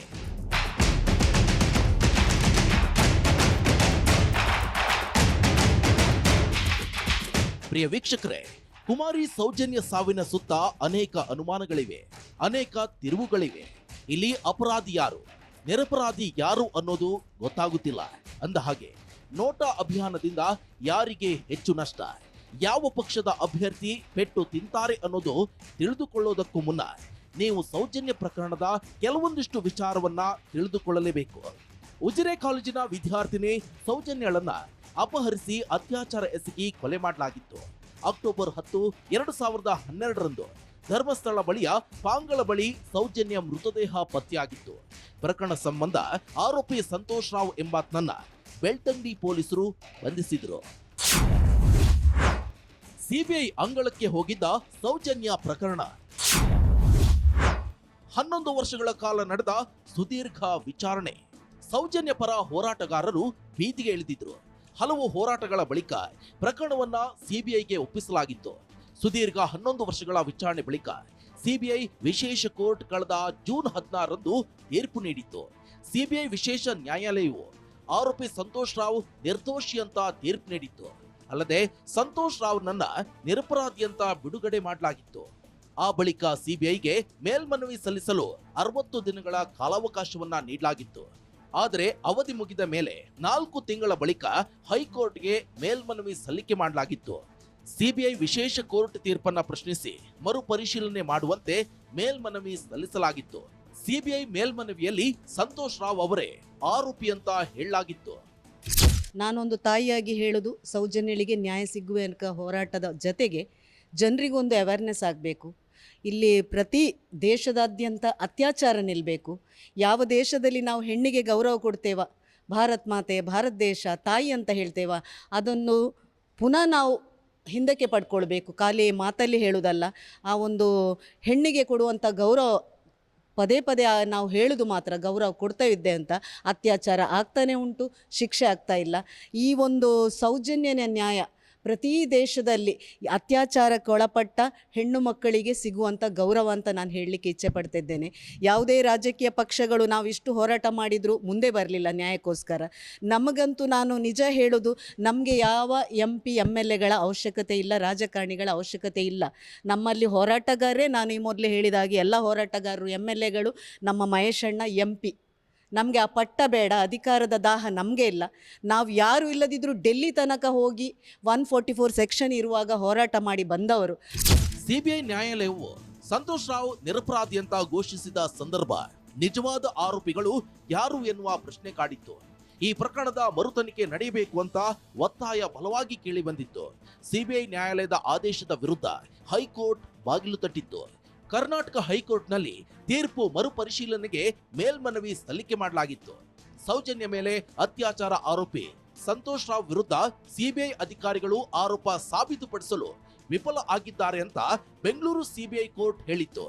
ಪ್ರಿಯ ವೀಕ್ಷಕರೇ, ಕುಮಾರಿ ಸೌಜನ್ಯ ಸಾವಿನ ಸುತ್ತ ಅನೇಕ ಅನುಮಾನಗಳಿವೆ, ಅನೇಕ ತಿರುವುಗಳಿವೆ. ಇಲ್ಲಿ ಅಪರಾಧಿ ಯಾರು? ನಿರಪರಾಧಿ ಯಾರು ಅನ್ನೋದು ಗೊತ್ತಾಗುತ್ತಿಲ್ಲ. ಅಂದ ಹಾಗೆ ನೋಟಾ ಅಭಿಯಾನದಿಂದ ಯಾರಿಗೆ ಹೆಚ್ಚು ನಷ್ಟ? ಯಾವ ಪಕ್ಷದ ಅಭ್ಯರ್ಥಿ ಪೆಟ್ಟು ತಿಂತಾರೆ ಅನ್ನೋದು ತಿಳಿದುಕೊಳ್ಳೋದಕ್ಕೂ ಮುನ್ನ ನೀವು ಸೌಜನ್ಯ ಪ್ರಕರಣದ ಕೆಲವೊಂದಿಷ್ಟು ವಿಚಾರವನ್ನ ತಿಳಿದುಕೊಳ್ಳಲೇಬೇಕು. ಉಜಿರೆ ಕಾಲೇಜಿನ ವಿದ್ಯಾರ್ಥಿನಿ ಸೌಜನ್ಯಳನ್ನ ಅಪಹರಿಸಿ ಅತ್ಯಾಚಾರ ಎಸಗಿ ಕೊಲೆ ಮಾಡಲಾಗಿತ್ತು. ಅಕ್ಟೋಬರ್ ಹತ್ತು, ಎರಡು ಸಾವಿರದ ಹನ್ನೆರಡರಂದು ಧರ್ಮಸ್ಥಳ ಬಳಿಯ ಪಾಂಗಳ ಬಳಿ ಸೌಜನ್ಯ ಮೃತದೇಹ ಪತ್ತೆಯಾಗಿತ್ತು. ಪ್ರಕರಣ ಸಂಬಂಧ ಆರೋಪಿ ಸಂತೋಷ್ ರಾವ್ ಎಂಬಾತನನ್ನ ಬೆಳ್ತಂಗಡಿ ಪೊಲೀಸರು ಬಂಧಿಸಿದ್ರು. ಸಿಬಿಐ ಅಂಗಳಕ್ಕೆ ಹೋಗಿದ್ದ ಸೌಜನ್ಯ ಪ್ರಕರಣ. ಹನ್ನೊಂದು ವರ್ಷಗಳ ಕಾಲ ನಡೆದ ಸುದೀರ್ಘ ವಿಚಾರಣೆ. ಸೌಜನ್ಯ ಪರ ಹೋರಾಟಗಾರರು ಬೀದಿಗೆ ಇಳಿದಿದ್ರು. ಹಲವು ಹೋರಾಟಗಳ ಬಳಿಕ ಪ್ರಕರಣವನ್ನ ಸಿಬಿಐಗೆ ಒಪ್ಪಿಸಲಾಗಿತ್ತು. ಸುದೀರ್ಘ ಹನ್ನೊಂದು ವರ್ಷಗಳ ವಿಚಾರಣೆ ಬಳಿಕ ಸಿಬಿಐ ವಿಶೇಷ ಕೋರ್ಟ್ ಕಳೆದ ಜೂನ್ ಹದಿನಾರರಂದು ತೀರ್ಪು ನೀಡಿತ್ತು. ಸಿಬಿಐ ವಿಶೇಷ ನ್ಯಾಯಾಲಯವು ಆರೋಪಿ ಸಂತೋಷ್ ರಾವ್ ನಿರ್ದೋಷಿ ಅಂತ ತೀರ್ಪು ನೀಡಿತ್ತು. ಅಲ್ಲದೆ ಸಂತೋಷ್ ರಾವ್ನನ್ನ ನಿರಪರಾಧಿ ಅಂತ ಬಿಡುಗಡೆ ಮಾಡಲಾಗಿತ್ತು. ಆ ಬಳಿಕ ಸಿಬಿಐಗೆ ಮೇಲ್ಮನವಿ ಸಲ್ಲಿಸಲು ಅರವತ್ತು ದಿನಗಳ ಕಾಲಾವಕಾಶವನ್ನ ನೀಡಲಾಗಿತ್ತು. ಆದರೆ ಅವಧಿ ಮುಗಿದ ಮೇಲೆ ನಾಲ್ಕು ತಿಂಗಳ ಬಳಿಕ ಹೈಕೋರ್ಟ್ಗೆ ಮೇಲ್ಮನವಿ ಸಲ್ಲಿಕೆ ಮಾಡಲಾಗಿತ್ತು. ಸಿಬಿಐ ವಿಶೇಷ ಕೋರ್ಟ್ ತೀರ್ಪನ್ನ ಪ್ರಶ್ನಿಸಿ ಮರುಪರಿಶೀಲನೆ ಮಾಡುವಂತೆ ಮೇಲ್ಮನವಿ ಸಲ್ಲಿಸಲಾಗಿತ್ತು. ಸಿಬಿಐ ಮೇಲ್ಮನವಿಯಲ್ಲಿ ಸಂತೋಷ್ ರಾವ್ ಅವರೇ ಆರೋಪಿ ಅಂತ ಹೇಳಲಾಗಿತ್ತು. ನಾನೊಂದು ತಾಯಿಯಾಗಿ ಹೇಳೋದು ಸೌಜನ್ಯಳಿಗೆ ನ್ಯಾಯ ಸಿಗುವ ಹೋರಾಟದ ಜೊತೆಗೆ ಜನರಿಗೊಂದು ಅವೇರ್ನೆಸ್ ಆಗಬೇಕು. ಇಲ್ಲಿ ಪ್ರತಿ ದೇಶದಾದ್ಯಂತ ಅತ್ಯಾಚಾರ ನಿಲ್ಲಬೇಕು ಯಾವ ದೇಶದಲ್ಲಿ ನಾವು ಹೆಣ್ಣಿಗೆ ಗೌರವ ಕೊಡ್ತೇವ? ಭಾರತ್ ಮಾತೆ, ಭಾರತ ದೇಶ, ತಾಯಿ ಅಂತ ಹೇಳ್ತೇವ? ಅದನ್ನು ಪುನಃ ನಾವು ಹಿಂದಕ್ಕೆ ಪಡ್ಕೊಳ್ಬೇಕು, ಖಾಲಿ ಮಾತಲ್ಲಿ ಹೇಳುವುದಲ್ಲ ಆ ಒಂದು ಹೆಣ್ಣಿಗೆ ಕೊಡುವಂಥ ಗೌರವ ಪದೇ ಪದೇ ನಾವು ಹೇಳೋದು ಮಾತ್ರ, ಗೌರವ ಕೊಡ್ತಾ ಇದ್ದೆ ಅಂತ ಅತ್ಯಾಚಾರ ಆಗ್ತಾನೆ ಉಂಟು, ಶಿಕ್ಷೆ ಆಗ್ತಾ ಇಲ್ಲ. ಈ ಒಂದು ಸೌಜನ್ಯನ ನ್ಯಾಯ ಪ್ರತಿ ದೇಶದಲ್ಲಿ ಅತ್ಯಾಚಾರಕ್ಕೆ ಒಳಪಟ್ಟ ಹೆಣ್ಣು ಮಕ್ಕಳಿಗೆ ಸಿಗುವಂಥ ಗೌರವ ಅಂತ ನಾನು ಹೇಳಲಿಕ್ಕೆ ಇಚ್ಛೆ ಪಡ್ತಿದ್ದೇನೆ. ಯಾವುದೇ ರಾಜಕೀಯ ಪಕ್ಷಗಳು ನಾವು ಇಷ್ಟು ಹೋರಾಟ ಮಾಡಿದರೂ ಮುಂದೆ ಬರಲಿಲ್ಲ ನ್ಯಾಯಕ್ಕೋಸ್ಕರ. ನಮಗಂತೂ ನಾನು ನಿಜ ಹೇಳೋದು, ನಮಗೆ ಯಾವ ಎಂ ಪಿ ಎಂ ಎಲ್ ಎಗಳ ಅವಶ್ಯಕತೆ ಇಲ್ಲ, ರಾಜಕಾರಣಿಗಳ ಅವಶ್ಯಕತೆ ಇಲ್ಲ. ನಮ್ಮಲ್ಲಿ ಹೋರಾಟಗಾರರೇ, ನಾನು ಈ ಮೊದಲು ಹೇಳಿದ ಹಾಗೆ ಎಲ್ಲ ಹೋರಾಟಗಾರರು ಎಂ ಎಲ್ ಎಗಳು ನಮ್ಮ ಮಹೇಶಣ್ಣ ಎಂ ಪಿ ನಮಗೆ ಆ ಪಟ್ಟ ಬೇಡ, ಅಧಿಕಾರದ ದಾಹ ನಮಗೆ ಇಲ್ಲ. ನಾವು ಯಾರು ಇಲ್ಲದಿದ್ದರೂ ಡೆಲ್ಲಿ ತನಕ ಹೋಗಿ ಒನ್ ಫೋರ್ಟಿ ಫೋರ್ ಸೆಕ್ಷನ್ ಇರುವಾಗ ಹೋರಾಟ ಮಾಡಿ ಬಂದವರು. ಸಿಬಿಐ ನ್ಯಾಯಾಲಯವು ಸಂತೋಷ್ ರಾವ್ ನಿರಪರಾಧಿ ಅಂತ ಘೋಷಿಸಿದ ಸಂದರ್ಭ ನಿಜವಾದ ಆರೋಪಿಗಳು ಯಾರು ಎನ್ನುವ ಪ್ರಶ್ನೆ ಕಾಡಿತ್ತು. ಈ ಪ್ರಕರಣದ ಮರುತನಿಖೆ ನಡೆಯಬೇಕು ಅಂತ ಒತ್ತಾಯ ಬಲವಾಗಿ ಕೇಳಿ ಬಂದಿತ್ತು. ಸಿಬಿಐ ನ್ಯಾಯಾಲಯದ ಆದೇಶದ ವಿರುದ್ಧ ಹೈಕೋರ್ಟ್ ಬಾಗಿಲು ತಟ್ಟಿತ್ತು. ಕರ್ನಾಟಕ ಹೈಕೋರ್ಟ್ನಲ್ಲಿ ತೀರ್ಪು ಮರುಪರಿಶೀಲನೆಗೆ ಮೇಲ್ಮನವಿ ಸಲ್ಲಿಕೆ ಮಾಡಲಾಗಿತ್ತು. ಸೌಜನ್ಯ ಮೇಲೆ ಅತ್ಯಾಚಾರ ಆರೋಪಿ ಸಂತೋಷ್ ರಾವ್ ವಿರುದ್ಧ ಸಿಬಿಐ ಅಧಿಕಾರಿಗಳು ಆರೋಪ ಸಾಬೀತುಪಡಿಸಲು ವಿಫಲ ಆಗಿದ್ದಾರೆ ಅಂತ ಬೆಂಗಳೂರು ಸಿಬಿಐ ಕೋರ್ಟ್ ಹೇಳಿತ್ತು.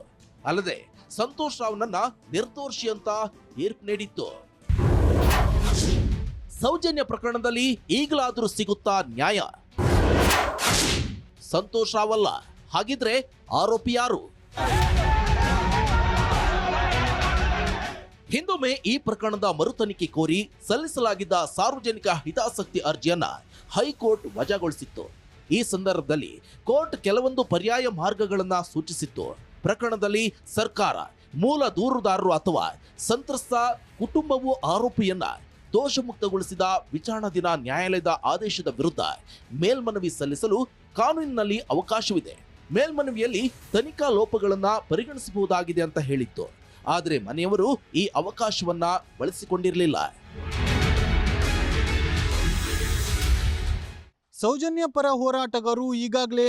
ಅಲ್ಲದೆ ಸಂತೋಷ್ ರಾವ್ನನ್ನ ನಿರ್ದೋಷಿ ಅಂತ ತೀರ್ಪು ನೀಡಿತ್ತು. ಸೌಜನ್ಯ ಪ್ರಕರಣದಲ್ಲಿ ಈಗಲಾದರೂ ಸಿಗುತ್ತಾ ನ್ಯಾಯ? ಸಂತೋಷ್ ರಾವ್ ಅಲ್ಲ. ಹಾಗಿದ್ರೆ ಆರೋಪಿ ಯಾರು? ಹಿಂದೊಮ್ಮೆ ಈ ಪ್ರಕರಣದ ಮರುತನಿಖೆ ಕೋರಿ ಸಲ್ಲಿಸಲಾಗಿದ್ದ ಸಾರ್ವಜನಿಕ ಹಿತಾಸಕ್ತಿ ಅರ್ಜಿಯನ್ನ ಹೈಕೋರ್ಟ್ ವಜಾಗೊಳಿಸಿತ್ತು. ಈ ಸಂದರ್ಭದಲ್ಲಿ ಕೋರ್ಟ್ ಕೆಲವೊಂದು ಪರ್ಯಾಯ ಮಾರ್ಗಗಳನ್ನ ಸೂಚಿಸಿತ್ತು. ಪ್ರಕರಣದಲ್ಲಿ ಸರ್ಕಾರ ಮೂಲ ದೂರುದಾರರು ಅಥವಾ ಸಂತ್ರಸ್ತ ಕುಟುಂಬವು ಆರೋಪಿಯನ್ನ ದೋಷಮುಕ್ತಗೊಳಿಸಿದ ವಿಚಾರಣಾಧೀನ ನ್ಯಾಯಾಲಯದ ಆದೇಶದ ವಿರುದ್ಧ ಮೇಲ್ಮನವಿ ಸಲ್ಲಿಸಲು ಕಾನೂನಿನಲ್ಲಿ ಅವಕಾಶವಿದೆ. ಮೇಲ್ಮನವಿಯಲ್ಲಿ ತನಿಖಾ ಲೋಪಗಳನ್ನ ಪರಿಗಣಿಸಬಹುದಾಗಿದೆ ಅಂತ ಹೇಳಿತ್ತು. ಆದರೆ ಮನೆಯವರು ಈ ಅವಕಾಶವನ್ನ ಬಳಸಿಕೊಂಡಿರಲಿಲ್ಲ. ಸೌಜನ್ಯ ಪರ ಹೋರಾಟಗಾರರು ಈಗಾಗಲೇ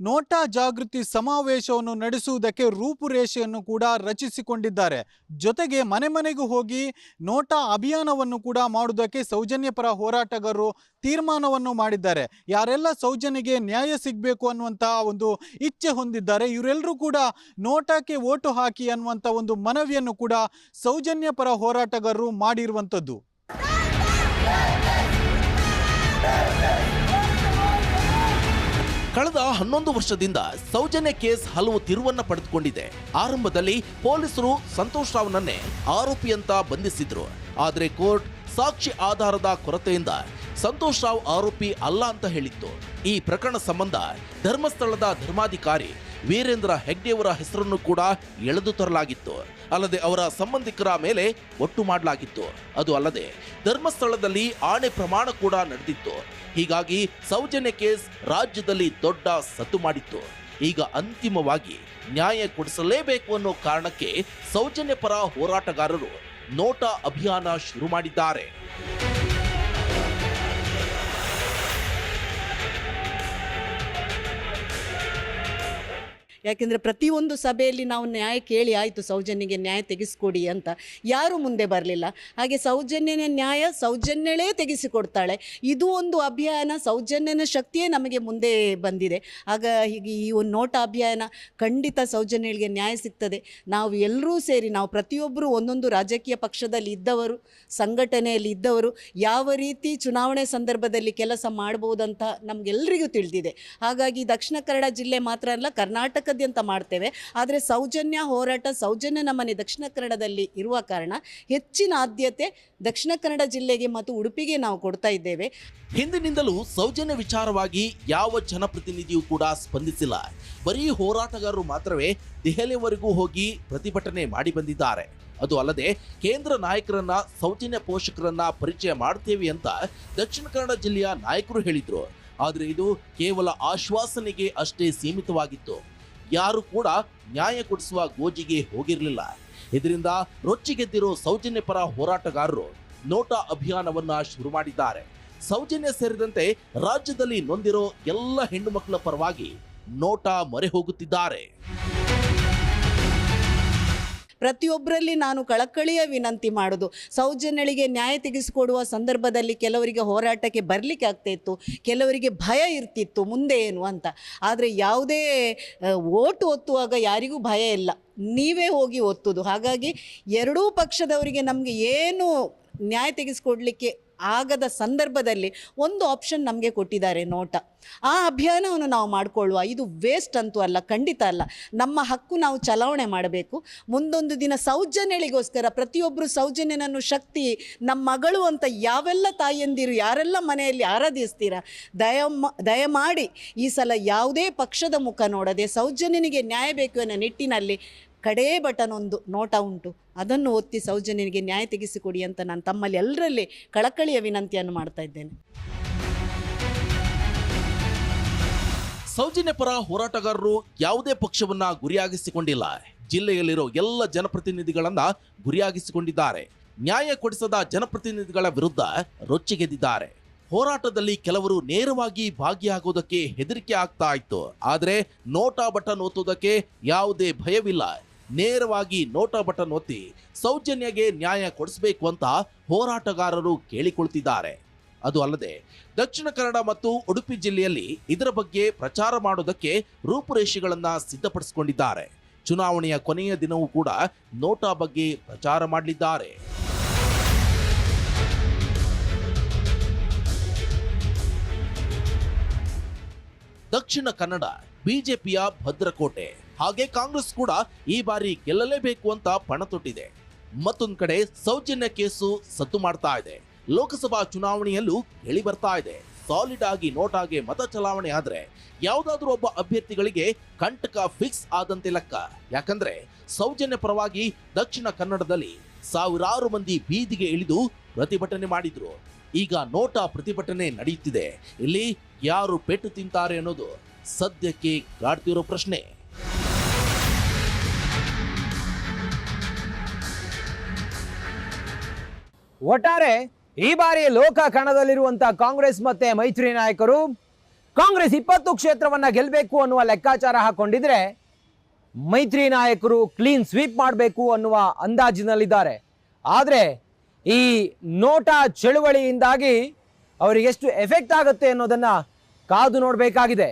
ನೋಟಾ ಜಾಗೃತಿ ಸಮಾವೇಶವನ್ನು ನಡೆಸುವುದಕ್ಕೆ ರೂಪುರೇಷೆಯನ್ನು ಕೂಡ ರಚಿಸಿಕೊಂಡಿದ್ದಾರೆ. ಜೊತೆಗೆ ಮನೆ ಮನೆಗೂ ಹೋಗಿ ನೋಟಾ ಅಭಿಯಾನವನ್ನು ಕೂಡ ಮಾಡುವುದಕ್ಕೆ ಸೌಜನ್ಯ ಪರ ಹೋರಾಟಗಾರರು ತೀರ್ಮಾನವನ್ನು ಮಾಡಿದ್ದಾರೆ. ಯಾರೆಲ್ಲ ಸೌಜನ್ಯಗೆ ನ್ಯಾಯ ಸಿಗಬೇಕು ಅನ್ನುವಂತಹ ಒಂದು ಇಚ್ಛೆ ಹೊಂದಿದ್ದಾರೆ, ಇವರೆಲ್ಲರೂ ಕೂಡ ನೋಟಾಕ್ಕೆ ಓಟು ಹಾಕಿ ಅನ್ನುವಂಥ ಒಂದು ಮನವಿಯನ್ನು ಕೂಡ ಸೌಜನ್ಯ ಪರ ಹೋರಾಟಗಾರರು ಮಾಡಿರುವಂಥದ್ದು. ಕಳೆದ ಹನ್ನೊಂದು ವರ್ಷದಿಂದ ಸೌಜನ್ಯ ಕೇಸ್ ಹಲವು ತಿರುವನ್ನ ಪಡೆದುಕೊಂಡಿದೆ. ಆರಂಭದಲ್ಲಿ ಪೊಲೀಸರು ಸಂತೋಷ್ ರಾವ್ನನ್ನೇ ಆರೋಪಿ ಅಂತ ಬಂಧಿಸಿದ್ರು. ಆದರೆ ಕೋರ್ಟ್ ಸಾಕ್ಷಿ ಆಧಾರದ ಕೊರತೆಯಿಂದ ಸಂತೋಷ್ ರಾವ್ ಆರೋಪಿ ಅಲ್ಲ ಅಂತ ಹೇಳಿತ್ತು. ಈ ಪ್ರಕರಣ ಸಂಬಂಧ ಧರ್ಮಸ್ಥಳದ ಧರ್ಮಾಧಿಕಾರಿ ವೀರೇಂದ್ರ ಹೆಗ್ಡೆಯವರ ಹೆಸರನ್ನು ಕೂಡ ಎಳೆದು ತರಲಾಗಿತ್ತು. ಅಲ್ಲದೆ ಅವರ ಸಂಬಂಧಿಕರ ಮೇಲೆ ಒಟ್ಟು ಮಾಡಲಾಗಿತ್ತು. ಅದು ಅಲ್ಲದೆ ಧರ್ಮಸ್ಥಳದಲ್ಲಿ ಆಣೆ ಪ್ರಮಾಣ ಕೂಡ ನಡೆದಿತ್ತು. ಹೀಗಾಗಿ ಸೌಜನ್ಯ ಕೇಸ್ ರಾಜ್ಯದಲ್ಲಿ ದೊಡ್ಡ ಸತ್ತು ಮಾಡಿತ್ತು. ಈಗ ಅಂತಿಮವಾಗಿ ನ್ಯಾಯ ಕೊಡಿಸಲೇಬೇಕು ಅನ್ನೋ ಕಾರಣಕ್ಕೆ ಸೌಜನ್ಯ ಪರ ಹೋರಾಟಗಾರರು ನೋಟಾ ಅಭಿಯಾನ ಶುರು ಮಾಡಿದ್ದಾರೆ. ಯಾಕೆಂದರೆ ಪ್ರತಿಯೊಂದು ಸಭೆಯಲ್ಲಿ ನಾವು ನ್ಯಾಯ ಕೇಳಿ, ಆಯಿತು ಸೌಜನ್ಯಗೆ ನ್ಯಾಯ ತೆಗೆಸಿಕೊಡಿ ಅಂತ ಯಾರೂ ಮುಂದೆ ಬರಲಿಲ್ಲ. ಹಾಗೆ ಸೌಜನ್ಯನ ನ್ಯಾಯ ಸೌಜನ್ಯಳೇ ತೆಗೆಸಿಕೊಡ್ತಾಳೆ. ಇದು ಒಂದು ಅಭಿಯಾನ, ಸೌಜನ್ಯನ ಶಕ್ತಿಯೇ ನಮಗೆ ಮುಂದೆ ಬಂದಿದೆ. ಆಗ ಹೀಗೆ ಈ ಒಂದು ನೋಟ ಅಭಿಯಾನ ಖಂಡಿತ ಸೌಜನ್ಯಳಿಗೆ ನ್ಯಾಯ ಸಿಗ್ತದೆ. ನಾವು ಎಲ್ಲರೂ ಸೇರಿ, ನಾವು ಪ್ರತಿಯೊಬ್ಬರು ಒಂದೊಂದು ರಾಜಕೀಯ ಪಕ್ಷದಲ್ಲಿ ಇದ್ದವರು, ಸಂಘಟನೆಯಲ್ಲಿ ಇದ್ದವರು, ಯಾವ ರೀತಿ ಚುನಾವಣೆ ಸಂದರ್ಭದಲ್ಲಿ ಕೆಲಸ ಮಾಡ್ಬೋದಂತ ನಮಗೆಲ್ಲರಿಗೂ ತಿಳಿದಿದೆ. ಹಾಗಾಗಿ ದಕ್ಷಿಣ ಕನ್ನಡ ಜಿಲ್ಲೆ ಮಾತ್ರ ಅಲ್ಲ ಕರ್ನಾಟಕದ್ಯಂತ ಮಾಡ್ತೇವೆ. ಆದರೆ ಸೌಜನ್ಯ ಹೋರಾಟ ಸೌಜನ್ಯ ನಮ್ಮನೆ ದಕ್ಷಿಣ ಕನ್ನಡದಲ್ಲಿ ಇರುವ ಕಾರಣ ಹೆಚ್ಚಿನ ಆದ್ಯತೆ ದಕ್ಷಿಣ ಕನ್ನಡ ಜಿಲ್ಲೆಗೆ ಮತ್ತು ಉಡುಪಿಗೆ ನಾವು ಕೊಡ್ತಾ ಇದ್ದೇವೆ. ಹಿಂದಿನಿಂದಲೂ ಸೌಜನ್ಯ ವಿಚಾರವಾಗಿ ಯಾವ ಜನಪ್ರತಿನಿಧಿಯೂ ಕೂಡ ಸ್ಪಂದಿಸಿಲ್ಲ. ಬರೀ ಹೋರಾಟಗಾರರು ಮಾತ್ರವೇ ದೆಹಲಿವರೆಗೂ ಹೋಗಿ ಪ್ರತಿಭಟನೆ ಮಾಡಿ ಬಂದಿದ್ದಾರೆ. ಅದು ಅಲ್ಲದೆ ಕೇಂದ್ರ ನಾಯಕರನ್ನ, ಸೌಜನ್ಯ ಪೋಷಕರನ್ನ ಪರಿಚಯ ಮಾಡ್ತೇವೆ ಅಂತ ದಕ್ಷಿಣ ಕನ್ನಡ ಜಿಲ್ಲೆಯ ನಾಯಕರು ಹೇಳಿದ್ರು. ಆದರೆ ಇದು ಕೇವಲ ಆಶ್ವಾಸನೆಗೆ ಅಷ್ಟೇ ಸೀಮಿತವಾಗಿತ್ತು. ಯಾರು ಕೂಡ ನ್ಯಾಯ ಕೊಡಿಸುವ ಗೋಜಿಗೆ ಹೋಗಿರಲಿಲ್ಲ. ಇದರಿಂದ ರೊಚ್ಚಿಗೆದ್ದಿರೋ ಸೌಜನ್ಯ ಪರ ಹೋರಾಟಗಾರರು ನೋಟಾ ಅಭಿಯಾನವನ್ನ ಶುರು ಮಾಡಿದ್ದಾರೆ. ಸೌಜನ್ಯ ಸೇರಿದಂತೆ ರಾಜ್ಯದಲ್ಲಿ ನೊಂದಿರೋ ಎಲ್ಲ ಹೆಣ್ಣು ಮಕ್ಕಳ ಪರವಾಗಿ ನೋಟಾ ಮೊರೆ ಹೋಗುತ್ತಿದ್ದಾರೆ. ಪ್ರತಿಯೊಬ್ಬರಲ್ಲಿ ನಾನು ಕಳಕಳಿಯ ವಿನಂತಿ ಮಾಡೋದು. ಸೌಜನ್ಯಳಿಗೆ ನ್ಯಾಯ ತೆಗೆಸಿಕೊಡುವ ಸಂದರ್ಭದಲ್ಲಿ ಕೆಲವರಿಗೆ ಹೋರಾಟಕ್ಕೆ ಬರಲಿಕ್ಕೆ ಆಗ್ತಾಯಿತ್ತು ಕೆಲವರಿಗೆ ಭಯ ಇರ್ತಿತ್ತು, ಮುಂದೆ ಏನು ಅಂತ. ಆದರೆ ಯಾವುದೇ ಓಟು ಒತ್ತುವಾಗ ಯಾರಿಗೂ ಭಯ ಇಲ್ಲ. ನೀವೇ ಹೋಗಿ ಒತ್ತುದು. ಹಾಗಾಗಿ ಎರಡೂ ಪಕ್ಷದವರಿಗೆ ನಮಗೆ ಏನು ನ್ಯಾಯ ತೆಗೆಸಿಕೊಡ್ಲಿಕ್ಕೆ ಆಗದ ಸಂದರ್ಭದಲ್ಲಿ ಒಂದು ಆಪ್ಷನ್ ನಮಗೆ ಕೊಟ್ಟಿದ್ದಾರೆ ನೋಟ. ಆ ಅಭಿಯಾನವನ್ನು ನಾವು ಮಾಡಿಕೊಳ್ಳುವ ಇದು ವೇಸ್ಟ್ ಅಂತೂ ಅಲ್ಲ, ಖಂಡಿತ ಅಲ್ಲ. ನಮ್ಮ ಹಕ್ಕು ನಾವು ಚಲಾವಣೆ ಮಾಡಬೇಕು. ಮುಂದೊಂದು ದಿನ ಸೌಜನ್ಯಳಿಗೋಸ್ಕರ ಪ್ರತಿಯೊಬ್ಬರು ಸೌಜನ್ಯನನ್ನು ಶಕ್ತಿ ನಮ್ಮ ಮಗಳು ಅಂತ ಯಾವೆಲ್ಲ ತಾಯಿಯಂದಿರು, ಯಾರೆಲ್ಲ ಮನೆಯಲ್ಲಿ ಆರಾಧಿಸ್ತೀರ? ದಯಮ, ದಯಮಾಡಿ ಈ ಸಲ ಯಾವುದೇ ಪಕ್ಷದ ಮುಖ ನೋಡದೆ ಸೌಜನ್ಯನಿಗೆ ನ್ಯಾಯ ಬೇಕು ಅನ್ನೋ ನಿಟ್ಟಿನಲ್ಲಿ ಕಡೇ ಬಟನ್ ಒಂದು ನೋಟ ಉಂಟು. ಅದನ್ನು ಒತ್ತಿ ಸೌಜನ್ಯನಿಗೆ ನ್ಯಾಯ ತೆಗೆಸಿಕೊಡಿ ಅಂತ ನಾನು ತಮ್ಮಲ್ಲಿ ಎಲ್ಲರಲ್ಲಿ ಕಳಕಳಿಯ ವಿನಂತಿಯನ್ನು ಮಾಡ್ತಾ ಇದ್ದೇನೆ. ಸೌಜನ್ಯ ಪರ ಹೋರಾಟಗಾರರು ಯಾವುದೇ ಪಕ್ಷವನ್ನ ಗುರಿಯಾಗಿಸಿಕೊಂಡಿಲ್ಲ. ಜಿಲ್ಲೆಯಲ್ಲಿರೋ ಎಲ್ಲ ಜನಪ್ರತಿನಿಧಿಗಳನ್ನ ಗುರಿಯಾಗಿಸಿಕೊಂಡಿದ್ದಾರೆ. ನ್ಯಾಯ ಕೊಡಿಸದ ಜನಪ್ರತಿನಿಧಿಗಳ ವಿರುದ್ಧ ರೊಚ್ಚಿಗೆದ್ದಿದ್ದಾರೆ. ಹೋರಾಟದಲ್ಲಿ ಕೆಲವರು ನೇರವಾಗಿ ಭಾಗಿಯಾಗೋದಕ್ಕೆ ಹೆದರಿಕೆ ಆಗ್ತಾ ಇತ್ತು. ಆದರೆ ನೋಟಾ ಬಟನ್ ಒತ್ತುವುದಕ್ಕೆ ಯಾವುದೇ ಭಯವಿಲ್ಲ. ನೇರವಾಗಿ ನೋಟಾ ಬಟನ್ ಒತ್ತಿ ಸೌಜನ್ಯಗೆ ನ್ಯಾಯ ಕೊಡಿಸಬೇಕು ಅಂತ ಹೋರಾಟಗಾರರು ಕೇಳಿಕೊಳ್ತಿದ್ದಾರೆ. ಅದು ಅಲ್ಲದೆ ದಕ್ಷಿಣ ಕನ್ನಡ ಮತ್ತು ಉಡುಪಿ ಜಿಲ್ಲೆಯಲ್ಲಿ ಇದರ ಬಗ್ಗೆ ಪ್ರಚಾರ ಮಾಡೋದಕ್ಕೆ ರೂಪುರೇಷೆಗಳನ್ನು ಸಿದ್ಧಪಡಿಸಿಕೊಂಡಿದ್ದಾರೆ. ಚುನಾವಣೆಯ ಕೊನೆಯ ದಿನವೂ ಕೂಡ ನೋಟಾ ಬಗ್ಗೆ ಪ್ರಚಾರ ಮಾಡಲಿದ್ದಾರೆ. ದಕ್ಷಿಣ ಕನ್ನಡ, ಬಿಜೆಪಿಯ ಭದ್ರಕೋಟೆ. ಹಾಗೆ ಕಾಂಗ್ರೆಸ್ ಕೂಡ ಈ ಬಾರಿ ಗೆಲ್ಲಲೇಬೇಕು ಅಂತ ಪಣ ತೊಟ್ಟಿದೆ. ಮತ್ತೊಂದು ಕಡೆ ಸೌಜನ್ಯ ಕೇಸು ಸದ್ದು ಮಾಡ್ತಾ ಇದೆ. ಲೋಕಸಭಾ ಚುನಾವಣೆಯಲ್ಲೂ ಹೇಳಿ ಬರ್ತಾ ಇದೆ. ಸಾಲಿಡ್ ಆಗಿ ನೋಟಾಗೆ ಮತ ಚಲಾವಣೆ ಆದ್ರೆ ಯಾವುದಾದ್ರೂ ಒಬ್ಬ ಅಭ್ಯರ್ಥಿಗಳಿಗೆ ಕಂಟಕ ಫಿಕ್ಸ್ ಆದಂತೆ ಲೆಕ್ಕ. ಯಾಕಂದ್ರೆ ಸೌಜನ್ಯ ಪರವಾಗಿ ದಕ್ಷಿಣ ಕನ್ನಡದಲ್ಲಿ ಸಾವಿರಾರು ಮಂದಿ ಬೀದಿಗೆ ಇಳಿದು ಪ್ರತಿಭಟನೆ ಮಾಡಿದ್ರು. ಈಗ ನೋಟಾ ಪ್ರತಿಭಟನೆ ನಡೆಯುತ್ತಿದೆ. ಇಲ್ಲಿ ಯಾರು ಪೆಟ್ಟು ತಿಂತಾರೆ ಅನ್ನೋದು ಸದ್ಯಕ್ಕೆ ಕಾಡ್ತಿರೋ ಪ್ರಶ್ನೆ. ಒಟ್ಟಾರೆ ಈ ಬಾರಿ ಲೋಕ ಕಣದಲ್ಲಿರುವಂತಹ ಕಾಂಗ್ರೆಸ್ ಮತ್ತೆ ಮೈತ್ರಿ ನಾಯಕರು ಕಾಂಗ್ರೆಸ್ ಇಪ್ಪತ್ತು ಕ್ಷೇತ್ರವನ್ನ ಗೆಲ್ಲಬೇಕು ಅನ್ನುವ ಲೆಕ್ಕಾಚಾರ ಹಾಕೊಂಡಿದ್ರೆ ಮೈತ್ರಿ ನಾಯಕರು ಕ್ಲೀನ್ ಸ್ವೀಪ್ ಮಾಡಬೇಕು ಅನ್ನುವ ಅಂದಾಜಿನಲ್ಲಿದ್ದಾರೆ. ಆದರೆ ಈ ನೋಟಾ ಚಳುವಳಿಯಿಂದಾಗಿ ಅವರಿಗೆ ಎಷ್ಟು ಎಫೆಕ್ಟ್ ಆಗುತ್ತೆ ಅನ್ನೋದನ್ನು ಕಾದು ನೋಡಬೇಕಾಗಿದೆ.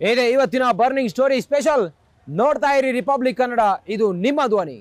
ಇದೆ ಇವತ್ತಿನ ಬರ್ನಿಂಗ್ ಸ್ಟೋರಿ ಸ್ಪೆಷಲ್ ನೋಡ್ತಾ ಇರಿ ರಿಪಬ್ಲಿಕ್ ಕನ್ನಡ ಇದು ನಿಮ್ಮ ಧ್ವನಿ.